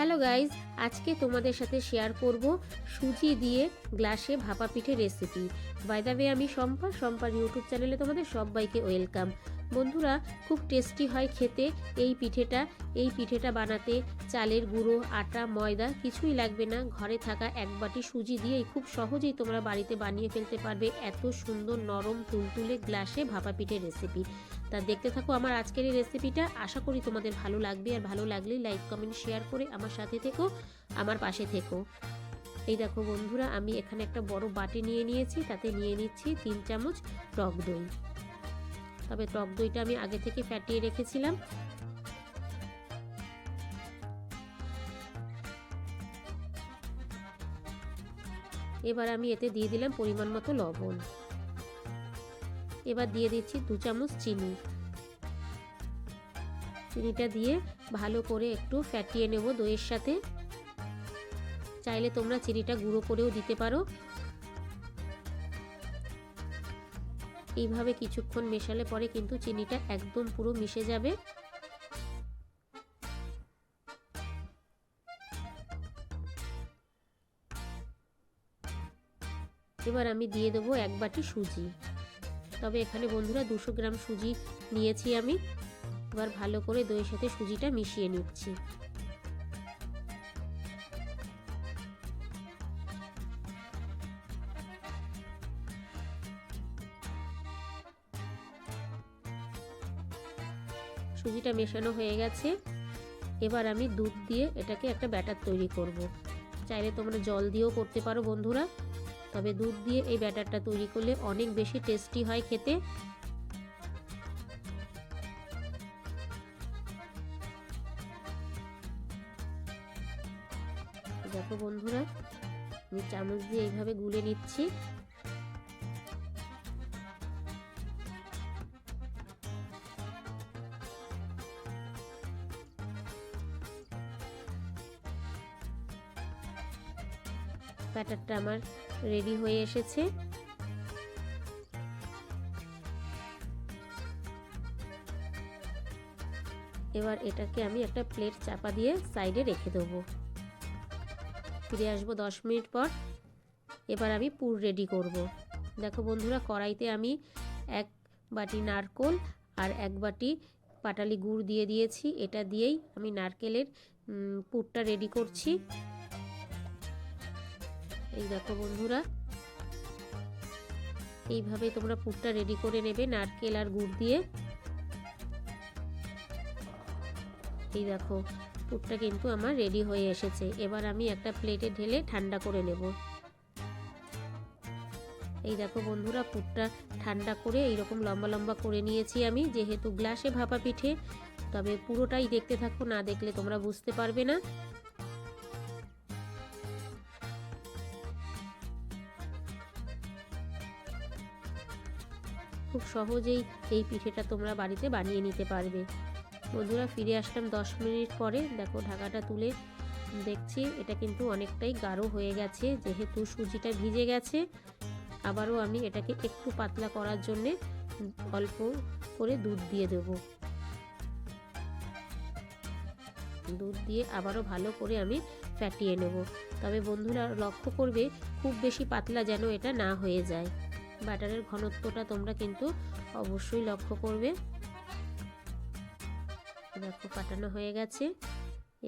Hello guys আজকে তোমাদের সাথে শেয়ার করব সুজি দিয়ে গ্লাসে ভাপা পিঠে রেসিপি বাইদাবে আমি শম্পা, শম্পার ইউটিউব চ্যানেলে তোমাদের সবাইকে ওয়েলকাম বন্ধুরা, খুব টেস্টি হয় খেতে। এই পিঠেটা এই পিঠেটা বানাতে চালের গুঁড়ো, আটা, ময়দা কিছুই লাগবে না। ঘরে থাকা এক বাটি সুজি দিয়েই খুব সহজেই তোমরা বাড়িতে বানিয়ে ফেলতে পারবে এত সুন্দর নরম তুলতুলে গ্লাসে ভাপা পিঠের রেসিপি তা দেখতে থাকো আমার আজকের এই রেসিপিটা আশা করি তোমাদের ভালো লাগবে। আর ভালো লাগলে লাইক কমেন্ট শেয়ার করে আমার সাথে থেকো, আমার পাশে থেকো। এই দেখো বন্ধুরা, আমি এখানে একটা বড় বাটি নিয়ে নিয়েছি, তাতে নিয়ে নিচ্ছি তিন চামচ টক দই। তবে টক দইটা আমি আগে থেকে ফ্যাটিয়ে রেখেছিলাম। এবার আমি এতে দিয়ে দিলাম পরিমাণ মতো লবণ। এবার দিয়ে দিচ্ছি দু চামচ চিনি। চিনিটা দিয়ে ভালো করে একটু ফ্যাটিয়ে নেব দইয়ের সাথে। চাইলে তোমরা চিনিটা গুঁড়ো করেও দিতে পারো। এইভাবে কিছুক্ষণ মেশালে পরে কিন্তু চিনিটা একদম পুরো মিশে যাবে। এবার আমি দিয়ে দেবো এক বাটি সুজি। তবে এখানে বন্ধুরা দুশো গ্রাম সুজি নিয়েছি আমি। এবার ভালো করে দইয়ের সাথে সুজিটা মিশিয়ে নিচ্ছি। সুজিটা মেশানো হয়ে গেছে। এবার আমি দুধ দিয়ে এটাকে একটা ব্যাটার তৈরি করব। চাইলে তোমরা জল দিয়েও করতে পারো বন্ধুরা। তবে দুধ দিয়ে এই ব্যাটারটা তৈরি করলে অনেক বেশি টেস্টি হয় খেতে। দেখো বন্ধুরা, আমি চামচ দিয়ে এইভাবে গুলে নিচ্ছি। ব্যাটারটা আমার রেডি হয়ে এসেছে। এবার এটাকে আমি একটা প্লেট চাপা দিয়ে সাইডে রেখে দেবো। ফিরে আসব দশ মিনিট পর। এবার আমি পুর রেডি করব। দেখো বন্ধুরা, কড়াইতে আমি এক বাটি নারকোল আর এক বাটি পাটালি গুড় দিয়ে দিয়েছি। এটা দিয়েই আমি নারকেলের পুরটা রেডি করছি। এই দেখো বন্ধুরা। এইভাবে তোমরা পুরটা রেডি করে নেবে নারকেল আর গুড় দিয়ে। এই দেখো, পুরটা কিন্তু আমার রেডি হয়ে এসেছে। এবার আমি একটা প্লেটে ঢেলে ঠান্ডা করে নেব। এই দেখো বন্ধুরা, পুরটা ঠান্ডা করে এইরকম লম্বা লম্বা করে নিয়েছি আমি, যেহেতু গ্লাসে ভাপা পিঠে, তবে পুরোটাই দেখতে থাকো, না দেখলে তোমরা বুঝতে পারবে না। খুব সহজেই এই পিঠেটা তোমরা বাড়িতে বানিয়ে নিতে পারবে। বন্ধুরা ফিরে আসলাম দশ মিনিট পরে। দেখো ঢাকাটা তুলে দেখছি, এটা কিন্তু অনেকটাই গাঢ় হয়ে গেছে, যেহেতু সুজিটা ভিজে গেছে। আবারও আমি এটাকে একটু পাতলা করার জন্যে অল্প করে দুধ দিয়ে দেব। দুধ দিয়ে আবারও ভালো করে আমি ফ্যাটিয়ে নেব। তবে বন্ধুরা লক্ষ্য করবে, খুব বেশি পাতলা যেন এটা না হয়ে যায়। বাটারের ঘনত্বটা তোমরা কিন্তু অবশ্যই লক্ষ্য করবে। দেখো কাটানো হয়ে গেছে।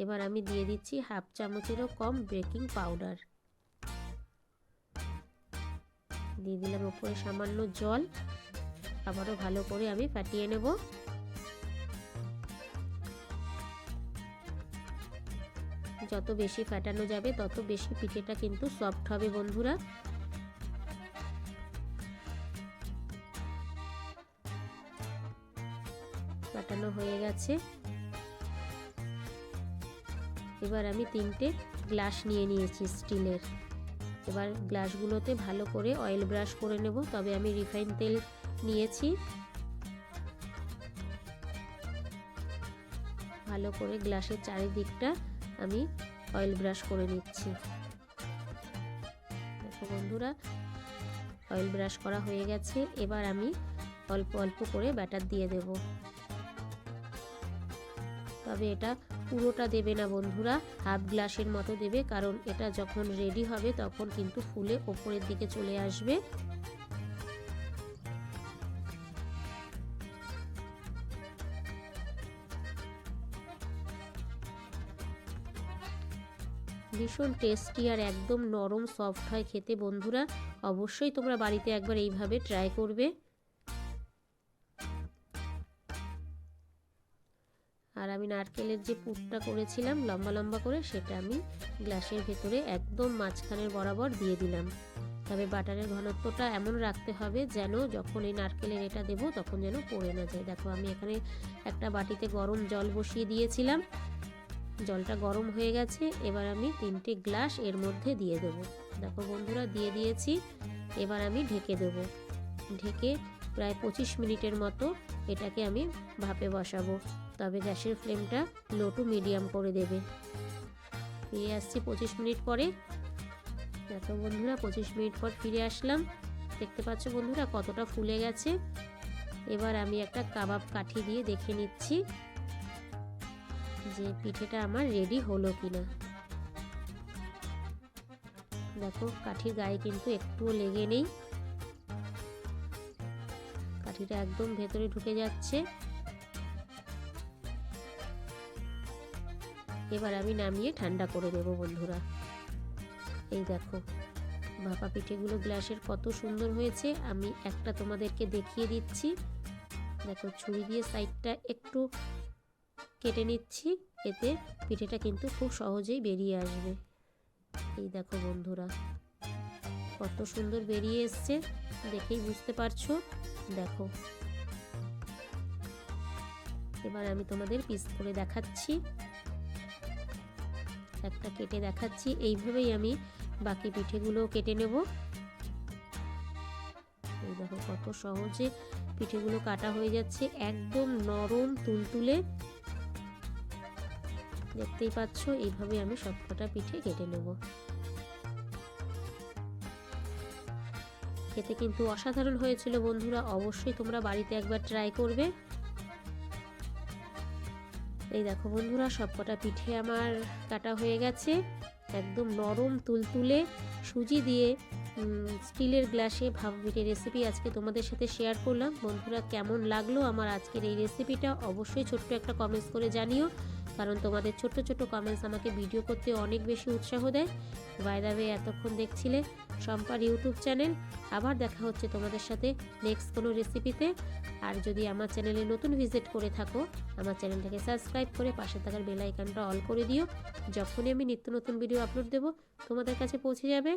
এবার আমি দিয়ে দিচ্ছি হাফ চামচেরও কম বেকিং পাউডার। দিয়ে দিলাম ওপরে সামান্য জল। আবারও ভালো করে আমি ফাটিয়ে নেব। যত বেশি ফাটানো যাবে, তত বেশি পিঠেটা কিন্তু সফট হবে বন্ধুরা। কাটানো হয়ে গেছে। এবার আমি তিনটে গ্লাস নিয়ে নিয়েছি স্টিলের। এবার গ্লাসগুলোতে ভালো করে অয়েল ব্রাশ করে নেব, তবে আমি রিফাইন তেল নিয়েছি। ভালো করে গ্লাসের চারিদিকটা আমি অয়েল ব্রাশ করে নিচ্ছি। দেখো বন্ধুরা, অয়েল ব্রাশ করা হয়ে গেছে। এবার আমি অল্প অল্প করে ব্যাটার দিয়ে দেবো। তবে এটা পুরোটা দেবে না বন্ধুরা, হাফ গ্লাসের মতো দেবে, কারণ এটা যখন রেডি হবে তখন কিন্তু ফুলে ওপরের দিকে চলে আসবে। ভীষণ টেস্টি আর একদম নরম সফট হয় খেতে বন্ধুরা, অবশ্যই তোমরা বাড়িতে একবার এইভাবে ট্রাই করবে। আর আমি নারকেলের যে পুরটা করেছিলাম, লম্বা লম্বা করে, সেটা আমি গ্লাসের ভেতরে একদম মাঝখানের বরাবর দিয়ে দিলাম। তবে বাটারের ঘনত্বটা এমন রাখতে হবে যেন যখন এই নারকেলের এটা দেবো, তখন যেন পড়ে না যায়। দেখো, আমি এখানে একটা বাটিতে গরম জল বসিয়ে দিয়েছিলাম। জলটা গরম হয়ে গেছে, এবার আমি তিনটে গ্লাস এর মধ্যে দিয়ে দেব। দেখো বন্ধুরা, দিয়ে দিয়েছি, এবার আমি ঢেকে দেব। ঢেকে প্রায় পঁচিশ মিনিটের মতো এটাকে আমি ভাপে বসাবো। তবে গ্যাসের ফ্লেমটা লো টু মিডিয়াম করে দেবে। ফিরে আসছি পঁচিশ মিনিট পরে। দেখো বন্ধুরা, পঁচিশ মিনিট পর ফিরে আসলাম। দেখতে পাচ্ছ বন্ধুরা, কতটা ফুলে গেছে। এবার আমি একটা কাবাব কাঠি দিয়ে দেখে নিচ্ছি যে পিঠেটা আমার রেডি হলো কিনা। দেখো, কাঠির গায়ে কিন্তু একটুও লেগে নেই। কাঠিটা একদম ভেতরে ঢুকে যাচ্ছে। এবার আমি নামিয়ে ঠান্ডা করে দেব বন্ধুরা। এই দেখো ভাপা পিঠেগুলো গ্লাসের কত সুন্দর হয়েছে। আমি একটা তোমাদেরকে দেখিয়ে দিচ্ছি। দেখো, ছুরি দিয়ে সাইডটা একটু কেটে নিচ্ছি। এতে পিঠেটা কিন্তু খুব সহজেই বেরিয়ে আসবে। এই দেখো, বন্ধুরা, কত সুন্দর বেরিয়ে এসছে। দেখেই বুঝতে পারছ? দেখো। এবার আমি তোমাদের পিস করে দেখাচ্ছি। একটা কেটে দেখাচ্ছি। এইভাবেই আমি বাকি পিঠেগুলো কেটে নেব। এই দেখো কত সহজে পিঠেগুলো কাটা হয়ে যাচ্ছে। একদম নরম তুলতুলে। দেখতেই পাচ্ছ, এইভাবে আমি সবকটা পিঠে কেটে নেব। খেতে কিন্তু অসাধারণ হয়েছিল বন্ধুরা, অবশ্যই তোমরা বাড়িতে একবার ট্রাই করবে। এই দেখো বন্ধুরা, সবকটা পিঠে আমার কাটা হয়ে গেছে। একদম নরম তুলতুলে সুজি দিয়ে স্টিলের গ্লাসে ভাব পিঠে রেসিপি আজকে তোমাদের সাথে শেয়ার করলাম। বন্ধুরা, কেমন লাগল আমার আজকের এই রেসিপিটা অবশ্যই ছোট্ট একটা কমেন্টস করে জানিও, কারণ তোমাদের ছোট্ট ছোট্ট কমেন্টস আমাকে ভিডিও করতে অনেক বেশি উৎসাহ দেয়। বাইদাবে এতক্ষণ দেখছিলে সম্পার ইউটিউব চ্যানেল। আবার দেখা হচ্ছে তোমাদের সাথে নেক্সট কোনো রেসিপিতে আর যদি আমার চ্যানেলে নতুন ভিজিট করে থাকো, আমার চ্যানেলটাকে সাবস্ক্রাইব করে পাশে থাকার বেল আইকনটা অল করে দিও। যখনই আমি নিত্য নতুন ভিডিও আপলোড দেবো, তোমাদের কাছে পৌঁছে যাবে।